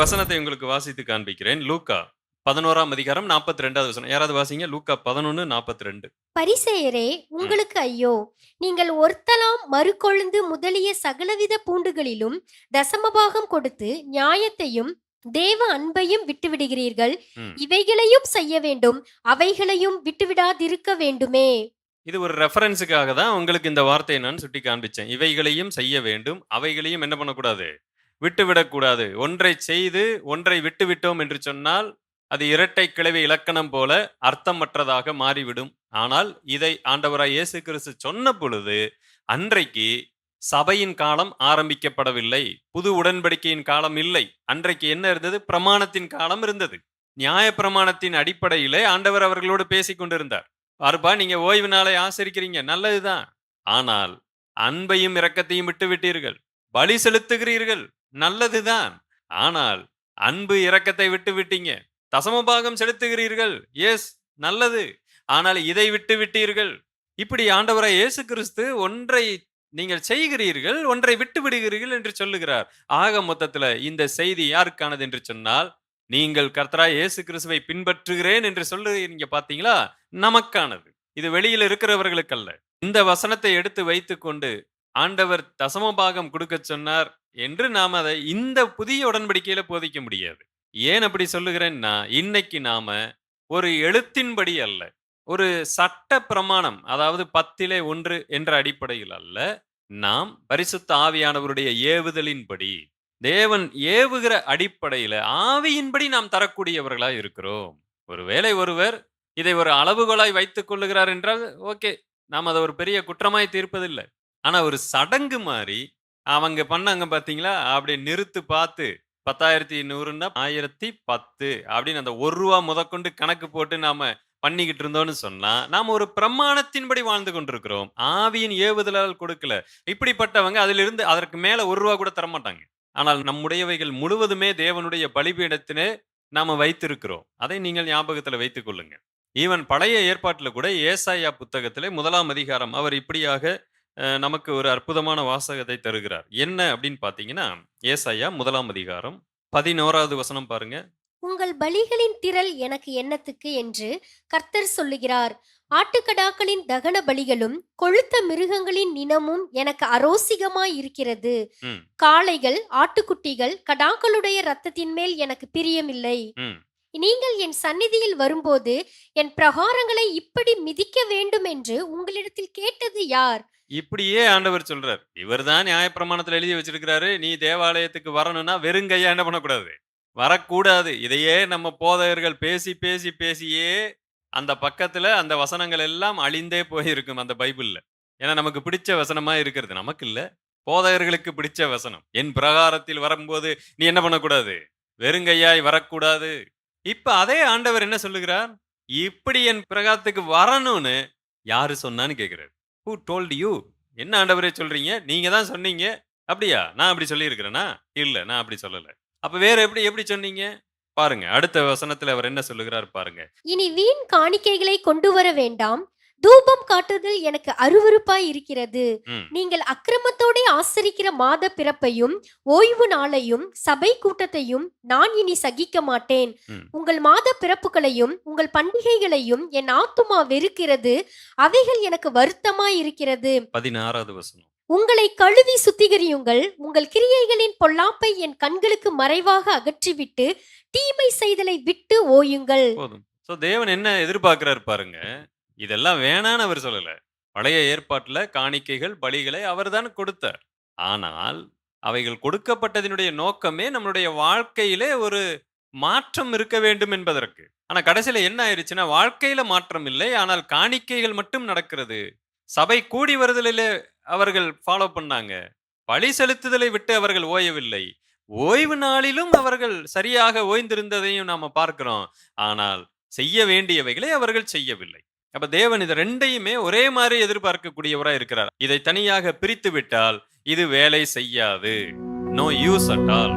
வசனத்தை உங்களுக்கு வாசித்து காண்பிக்கிறேன். லூக்கா பதினோராம் அதிகாரம் நாற்பத்தி ரெண்டாவது வசனம். யாராவது வாசிங்க? லூக்கா பதினொன்னு நாற்பத்தி ரெண்டு பரிசேயரே உங்களுக்கு ஐயோ நீங்கள் ஒருத்தலாம் மறுகொழுந்து முதலிய சகலவித பூண்டுகளிலும் தசமபாகம் கொடுத்து நியாயத்தையும் தேவ அன்பையும் விட்டுவிடுகிறீர்கள். இவைகளையும் செய்ய வேண்டும் அவைகளையும் விட்டுவிடாதிருக்க வேண்டுமே. இது ஒரு ரெஃபரன்ஸுக்காக தான் உங்களுக்கு இந்த வார்த்தையை நான் சுட்டி காண்பிச்சேன் இவைகளையும் செய்ய வேண்டும் அவைகளையும் என்ன பண்ணக்கூடாது? விட்டுவிடக்கூடாது. ஒன்றை செய்து ஒன்றை விட்டுவிட்டோம் என்று சொன்னால் அது இரட்டை கிளவி இலக்கணம் போல அர்த்தமற்றதாக மாறிவிடும். ஆனால் இதை ஆண்டவராய் இயேசு கிறிஸ்து சொன்ன பொழுது அன்றைக்கு சபையின் காலம் ஆரம்பிக்கப்படவில்லை. புது உடன்படிக்கையின் காலம் இல்லை. அன்றைக்கு என்ன இருந்தது? பிரமாணத்தின் காலம் இருந்தது. நியாய பிரமாணத்தின் அடிப்படையிலே ஆண்டவர் அவர்களோடு பேசிக் கொண்டிருந்தார். அருபா நீங்க ஓய்வு நாளை ஆசரிக்கிறீங்க. நல்லதுதான். ஆனால் அன்பையும் இரக்கத்தையும் விட்டு விட்டீர்கள் பலி செலுத்துகிறீர்கள். நல்லதுதான் ஆனால் அன்பு இரக்கத்தை விட்டு விட்டீங்க. தசமபாகம் செலுத்துகிறீர்கள். எஸ் நல்லது. ஆனால் இதை விட்டு விட்டீர்கள். இப்படி ஆண்டவராய் இயேசு கிறிஸ்து ஒன்றை நீங்கள் செய்கிறீர்கள் ஒன்றை விட்டு விடுகிறீர்கள் என்று சொல்லுகிறார். ஆக மொத்தத்துல இந்த செய்தி யாருக்கானது என்று சொன்னால் நீங்கள் கர்த்தராய் இயேசு கிறிஸ்துவை பின்பற்றுகிறேன் என்று சொல்லுறீங்க பாத்தீங்களா நமக்கானது. இது வெளியில் இருக்கிறவர்களுக்கல்ல இந்த வசனத்தை எடுத்து வைத்துக்கொண்டு ஆண்டவர் தசமபாகம் கொடுக்க சொன்னார் என்று நாம் அதை இந்த புதிய உடன்படிக்கையில போதிக்க முடியாது. ஏன் அப்படி சொல்லுகிறேன்னா இன்னைக்கு நாம ஒரு எழுத்தின்படி அல்ல ஒரு சட்ட பிரமாணம் அதாவது பத்திலே ஒன்று என்ற அடிப்படையில் அல்ல நாம் பரிசுத்த ஆவியானவருடைய ஏவுதலின்படி தேவன் ஏவுகிற அடிப்படையில ஆவியின்படி நாம் தரக்கூடியவர்களாய் இருக்கிறோம். ஒருவேளை ஒருவர் இதை ஒரு அளவுகோலாய் வைத்துக் கொள்ளுகிறார் என்றால் ஓகே நாம் அதை ஒரு பெரிய குற்றமாய் தீர்ப்பதில்லை. ஆனா ஒரு சடங்கு மாதிரி அவங்க பண்ணாங்க பார்த்தீங்களா? அப்படி நிறுத்து பார்த்து பத்தாயிரத்தி நூறுன்னா ஆயிரத்தி பத்து அப்படின்னு அந்த ஒரு ரூபா முதற்கொண்டு கணக்கு போட்டு நாம பண்ணிக்கிட்டு இருந்தோம்னு சொன்னா நாம ஒரு பிரமாணத்தின்படி வாழ்ந்து கொண்டிருக்கிறோம். ஆவியின் ஏவுதலால் கொடுக்கல. இப்படிப்பட்டவங்க அதிலிருந்து அதற்கு மேல ஒரு ரூபா கூட தரமாட்டாங்க. ஆனால் நம்முடையவைகள் முழுவதுமே தேவனுடைய பலிபீடத்தினே நாம வைத்திருக்கிறோம். அதை நீங்கள் ஞாபகத்துல வைத்துக் கொள்ளுங்க. ஈவன் பழைய ஏற்பாட்டில் கூட ஏசாயா புத்தகத்திலே முதலாம் அதிகாரம் அவர் இப்படியாக நமக்கு ஒரு அற்புதமான வாசகத்தை தருகிறார். என்ன அப்படின்னு பாத்தீங்கன்னா ஏசாயா முதலாம் அதிகாரம் பதினோராவது வசனம் பாருங்க. உங்கள் பலிகளின் திரள் எனக்கு என்னத்துக்கு? என்று கர்த்தர் சொல்லுகிறார். ஆட்டுக்கடாக்களின் தகன பலிகளும் கொழுத்த மிருகங்களின் நினமும் எனக்கு அரோசிகமாய் இருக்கிறது. ம். காளைகள் ஆட்டுக்குட்டிகள் கடாக்களுடைய இரத்தத்தின் மேல் எனக்கு பிரியமில்லை. ம். நீங்கள் என் சந்நிதியில் வரும்போது என் பிரகாரங்களை இப்படி மிதிக்க வேண்டும் என்று உங்களிடத்தில் கேட்டது யார்? இப்படியே ஆண்டவர் சொல்றார். இவர்தான் நியாயப்பிரமாணத்தில் எழுதி வச்சிருக்கிறாரு. நீ தேவாலயத்துக்கு வரணும்னா வெறுங்கையா என்ன பண்ணக்கூடாது? வரக்கூடாது. இதையே நம்ம போதகர்கள் பேசி பேசி பேசியே அந்த பக்கத்துல அந்த வசனங்கள் எல்லாம் அழிந்தே போயிருக்கும் அந்த பைபிள்ல. ஏன்னா நமக்கு பிடிச்ச வசனமா இருக்கிறது. நமக்கு இல்ல. போதகர்களுக்கு பிடிச்ச வசனம். என் பிரகாரத்தில் வரும்போது நீ என்ன பண்ணக்கூடாது? வெறுங்கையாய் வரக்கூடாது. இப்ப அதே ஆண்டவர் என்ன சொல்லுகிறார்? இப்படி என் பிரகாரத்துக்கு வரணும்னு யாரு சொன்னான்னு கேட்கிறார். ஹூ டோல்ட் யூ என்ன ஆண்டவரே சொல்றீங்க? நீங்கள் தான் சொன்னீங்க. அப்படியா? நான் அப்படி சொல்லியிருக்கிறேனா? இல்ல நான் அப்படி சொல்லல. அப்ப வேற எப்படி எப்படி சொன்னீங்க? பாருங்க அடுத்த வசனத்துல அவர் என்ன சொல்லுகிறார் பாருங்க. இனி வீண் காணிக்கைகளை கொண்டு வர வேண்டாம். தூபம் காட்டுதல் எனக்கு அருவருப்பாய் இருக்கிறது. நீங்கள் அக்கிரமத்தோடே ஆசரிக்கிற மாத பிறப்பையும் ஓய்வு நாளையும் சபை கூட்டத்தையும் நான் இனி சகிக்க மாட்டேன். உங்கள் மாத பிறப்புகளையும் உங்கள் பண்டிகைகளையும் என் ஆத்துமா வெறுக்கிறது. அவைகள் எனக்கு வருத்தமாய் இருக்கிறது. பதினாறாவது வசனம். உங்களை கழுவி சுத்திகரியுங்கள். உங்கள் கிரியைகளின் பொல்லாப்பை என் கண்களுக்கு மறைவாக அகற்றிவிட்டு தீமை செய்தலை விட்டு ஓயுங்கள். தேவன் என்ன எதிர்பார்க்கிறார் பாருங்க. இதெல்லாம் வேணான்னு அவர் சொல்லல. பழைய ஏற்பாட்டுல காணிக்கைகள் பலிகளை அவர்தான் கொடுத்தார். ஆனால் அவைகள் கொடுக்கப்பட்டதினுடைய நோக்கமே நம்மளுடைய வாழ்க்கையிலே ஒரு மாற்றம் இருக்க வேண்டும் என்பதற்கு. ஆனா கடைசியில என்ன ஆயிருச்சுன்னா வாழ்க்கையில மாற்றம் இல்லை ஆனால் காணிக்கைகள் மட்டும் நடக்கிறது. சபை கூடி வருதலிலே அவர்கள் ஃபாலோ பண்ணாங்க. பழி செலுத்துதலை விட்டு அவர்கள் ஓயவில்லை. ஓய்வு நாளிலும் அவர்கள் சரியாக ஓய்ந்திருந்ததையும் நாம பார்க்கிறோம். ஆனால் செய்ய வேண்டியவைகளை அவர்கள் செய்யவில்லை. அப்ப தேவன் இது ரெண்டையுமே ஒரே மாதிரி எதிர்பார்க்கக்கூடியவரா இருக்கிறார். இதை தனியாக பிரித்து விட்டால் இது வேலை செய்யாது. No use at all